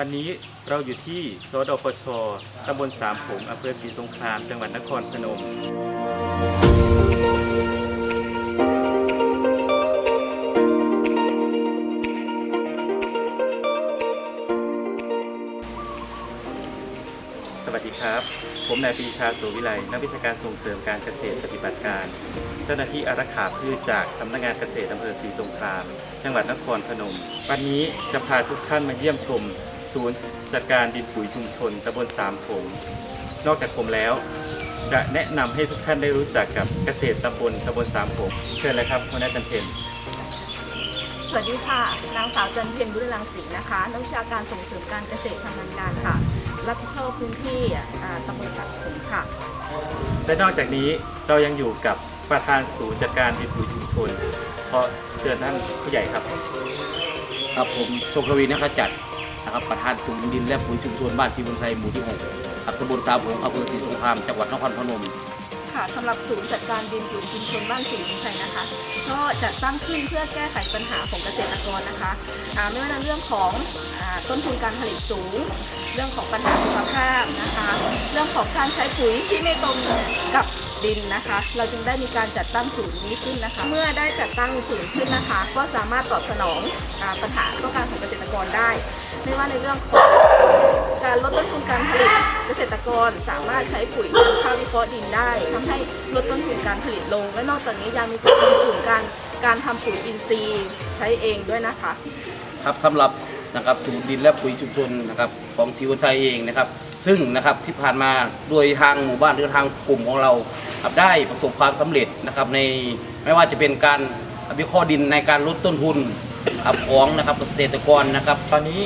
วันนี้เราอยู่ที่สดปชตำบลสามผงอำเภอศรีสงครามจังหวัดนครพนม สวัสดีครับ ผมนายปรีชาสุวิไลนักวิชาการส่งเสริมการเกษตรปฏิบัติการ เจ้าหน้าที่อารักขาพืชจากสำนักงานเกษตรอำเภอศรีสงคราม จังหวัดนครพนม วันนี้จะพาทุกท่านมาเยี่ยมชม ศูนย์จัดการดินปุ๋ยชุมชนตำบลสามผงนอกจากผมแล้วจะแนะนำให้ทุกท่านได้รู้จักกับเกษตรตำบลตำบลสามผงเชิญเลยครับคุณนัทจันเพนสวัสดีค่ะ นางสาวจันเพียรบุรีรังสีนะคะนักวิชาการส่งเสริมการเกษตรทางการงานค่ะ รับผิดชอบพื้นที่อ่าตำบลสักขุมค่ะ และนอกจากนี้เรายังอยู่กับประธานศูนย์จัดการดินปุ๋ยชุมชนเพราะเชิญท่านผู้ใหญ่ครับ ครับผมโชคทวีนักขจัด นะครับประธานศูนย์ดินและปุ๋ยชุมชนบ้านศรีบุญไซหมู่ที่6ครับตำบลสามผงอำเภอศรีสงครามจังหวัดนครพนมค่ะสำหรับศูนย์จัดการดินปุ๋ยชุมชนบ้านศรีวิชัยนะคะ ก็จัดตั้งขึ้นเพื่อแก้ไขปัญหาของเกษตรกรนะคะไม่ว่าในเรื่องของอต้นทุนการผลิตสูง เรื่องของปัญหาสุขภาพนะคะ เรื่องของการใช้ปุ๋ยที่ไม่ตรงกับดินนะคะ เราจึงได้มีการจัดตั้งศูนย์นี้ขึ้นนะคะ เมื่อได้จัดตั้งศูนย์ขึ้นนะคะ ก็สามารถตอบสนองอปัญหาต้องการของเกษตรกรได้ ไม่ว่าในเรื่องของการลดต้นทุนการผลิต เกษตรกรสามารถใช้ปุ๋ยทางข้าววิเคราะห์ดินได้ทำให้ลดต้นทุนการผลิตลง และนอกจากนี้ยังมีการลงทุนการการทำปุ๋ยอินทรีย์ใช้เองด้วยนะคะครับสำหรับนะครับศูนย์ดินและปุ๋ยชุมชนนะครับของศรีบุญไซเองนะครับ ซึ่งนะครับที่ผ่านมาโดยทางหมู่บ้านหรือทางกลุ่มของเราครับได้ประสบความสำเร็จนะครับในไม่ว่าจะเป็นการวิเคราะห์ดินในการลดต้นทุนครับของนะครับเกษตรกรนะครับ ตอนนี้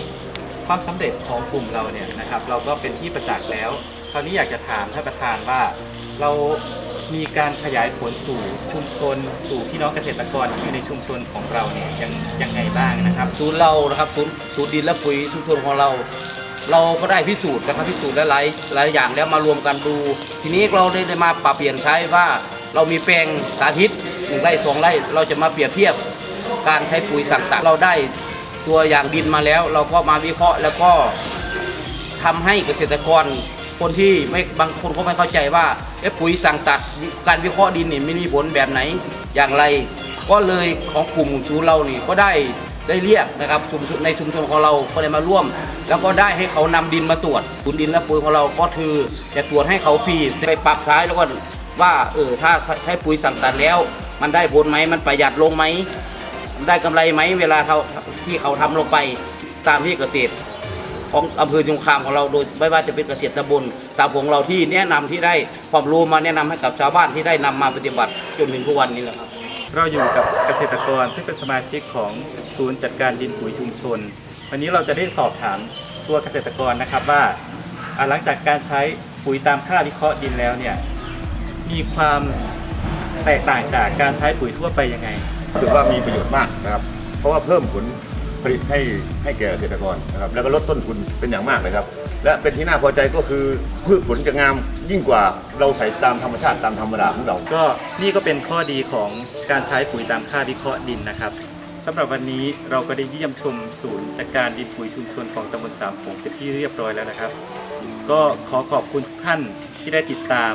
ความสำเร็จของกลุ่มเราเนี่ยนะครับเราก็เป็นที่ประจักษ์แล้ว คราวนี้อยากจะถามท่านประธานว่าเรามีการขยายผลสู่ชุมชน สู่พี่น้องเกษตรกรที่อยู่ในชุมชนของเราเนี่ยยังยังไงบ้างนะครับศูนย์เรานะครับศูนย์ศูนย์ดินและปุ๋ยชุมชนของเรา เราก็ได้พิสูจน์นะครับพิสูจน์หลายหลายอย่างแล้วมารวมกันดู ทีนี้เราได้ได้มาปรับเปลี่ยนใช้ว่าเรามีแปลงสาธิตหนึ่งไร่สองไร่เราจะมาเปรียบเทียบการใช้ปุ๋ยสั่งตัดเราได้ ตัวอย่างดินมาแล้ว เราก็มาวิเคราะห์แล้วก็ทำให้เกษตรกรคนที่ไม่บางคนก็ไม่เข้าใจว่าเอ๊ะปุ๋ยสั่งตัดการวิเคราะห์ดินนี่มันมีผลแบบไหนอย่างไร ก็เลยของกลุ่มชูเรานี่ก็ได้ได้เรียกนะครับชุมชนในชุมชนของเราก็ได้มาร่วม แล้วก็ได้ให้เขานำดินมาตรวจศูนย์ดินและปุ๋ยของเราก็คือจะตรวจให้เขาฟรีไปปรับใช้แล้วก็ว่าเออถ้าใช้ปุ๋ยสั่งตัดแล้ว มันได้ผลไหมมันประหยัดลงไหม ได้กำไรไหมเวลาเขาที่เขาทำลงไปตามที่เกษตร ของอำเภอชุมคามของเราโดยไม่ว่าจะเป็นเกษตรตำบลสาวของเราที่แนะนำที่ได้ความรู้มาแนะนำให้กับชาวบ้านที่ได้นำมาปฏิบัติจนถึงทุกวันนี้แหละครับเราอยู่กับเกษตรกรซึ่งเป็นสมาชิกของศูนย์จัดการดินปุ๋ยชุมชน วันนี้เราจะได้สอบถามตัวเกษตรกรนะครับว่าหลังจากการใช้ปุ๋ยตามค่าวิเคราะห์ดินแล้วเนี่ยมีความแตกต่างจากการใช้ปุ๋ยทั่วไปยังไง รู้สึกว่ามีประโยชน์มากนะครับ เพราะว่าเพิ่มผลผลิตให้ให้แก่เกษตรกรนะครับ แล้วก็ลดต้นทุนเป็นอย่างมากเลยครับ และเป็นที่น่าพอใจก็คือพืชผลจะงามยิ่งกว่าเราใส่ตามธรรมชาติตามธรรมดาของเรา ก็นี่ก็เป็นข้อดีของการใช้ปุ๋ยตามค่าวิเคราะห์ดินนะครับสำหรับวันนี้เราก็ได้เยี่ยมชมศูนย์จัดการดินปุ๋ยชุมชนของตำบลสามผงเป็นที่เรียบร้อยแล้วนะครับ ก็ขอขอบคุณทุกท่านที่ได้ติดตาม